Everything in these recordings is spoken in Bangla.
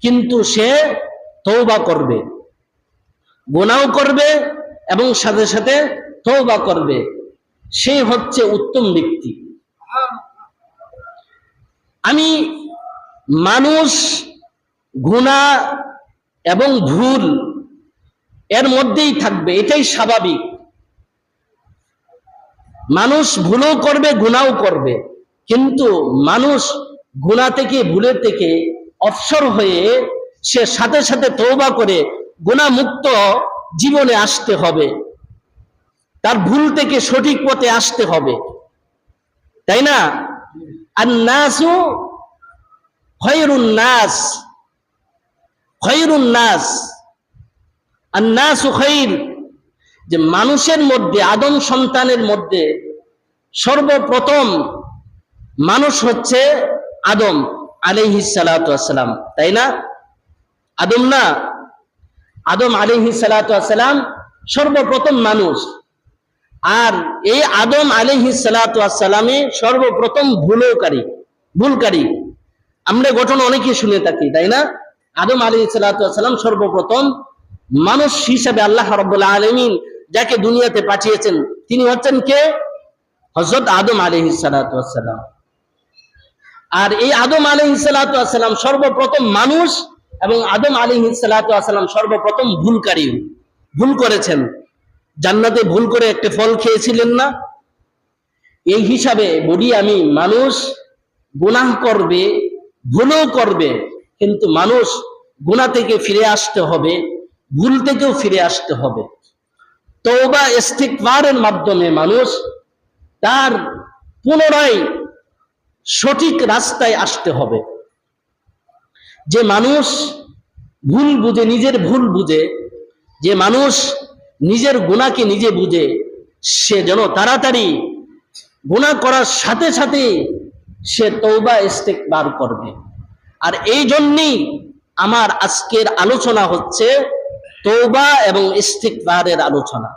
কিন্তু সে তৌবা করবে। গোনাও করবে এবং সাথে সাথে তৌবা করবে। সে হচ্ছে উত্তম ব্যক্তি। আমি মানুষ গুণা এবং ভুল এর মধ্যেই থাকবে, এটাই স্বাভাবিক। মানুষ ভুলও করবে গুণাও করবে। কিন্তু মানুষ গুণা থেকে, ভুলের থেকে অবসর হয়ে সে সাথে সাথে তৌবা করে গুণামুক্ত জীবনে আসতে হবে। তার ভুল থেকে সঠিক পথে আসতে হবে। তাই না? আর নাসু খয়রুন নাস। খয়রুন নাস। আর নাসু খৈর যে মানুষের মধ্যে, আদম সন্তানের মধ্যে সর্বপ্রথম মানুষ হচ্ছে আদম। আলাইহিস সালাম তাই না? আদম না? আদম আলিহি সালাম সর্বপ্রথম মানুষ। আর এই আদম আলিহি সালামে সর্বপ্রথম ভুলকারী ভুলকারী। আমরা ঘটনা অনেকে শুনে থাকি, তাই না? আদম আলী সালাম সর্বপ্রথম মানুষ হিসাবে আল্লাহ রব্বুল্লাহ আলমিন যাকে দুনিয়াতে পাঠিয়েছেন, তিনি হচ্ছেন কে? হজরত আদম আলহি সালাম আর এই আদম আলহি সালাম সর্বপ্রথম মানুষ এবং আদম আলী সালাম সর্বপ্রথম ভুলকারী। ভুল করেছেন। জান্নাতে ভুল করে একটা ফল খেয়েছিলেন না। এই হিসাবে বলি আমি, মানুষ গুনাহ করবে, ভুলও করবে, কিন্তু মানুষ গুণা থেকে ফিরে আসতে হবে, ভুল থেকেও ফিরে আসতে হবে। তওবা ইস্তিকবারের মাধ্যমে মানুষ তার পুনরায় সঠিক রাস্তায় আসতে হবে। যে মানুষ ভুল বুঝে, নিজের ভুল বুঝে, যে মানুষ নিজের গুণাকে নিজে বুঝে, সে যেন তাড়াতাড়ি গুণা করার সাথে সাথে সে তৌবা বার করবে। আর এই জন্যই আমার আজকের আলোচনা হচ্ছে তৌবা এবং ইস্তিকবারের আলোচনা।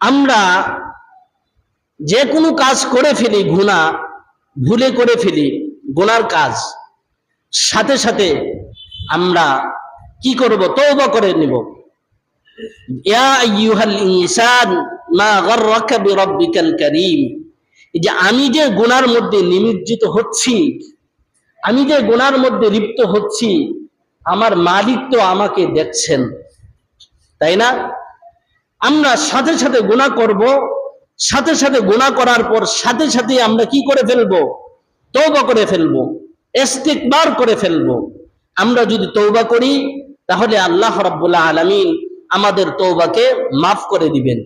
আমরা যে কোনো কাজ করে ফেলি গুণা ভুলে করে ফেলি, গোনার কাজ। সাথে সাথে আমরা কি করব? তওবা করে নিব। যে আমি যে গুনার মধ্যে নিমজ্জিত হচ্ছি, আমি যে গুনার মধ্যে লিপ্ত হচ্ছি, আমার মালিক তো আমাকে দেখছেন। তাই না? আমরা সাথে সাথে গুনাহ করব সাথে সাথে গোনা করার পর সাথে সাথে আমরা কি করে ফেলব? তৌবা করে ফেলব, ইস্তিকবার করে ফেলব। আমরা যদি তৌবা করি, তাহলে আল্লাহ রাব্বুল আলামিন আমাদের তৌবাকে মাফ করে দিবেন।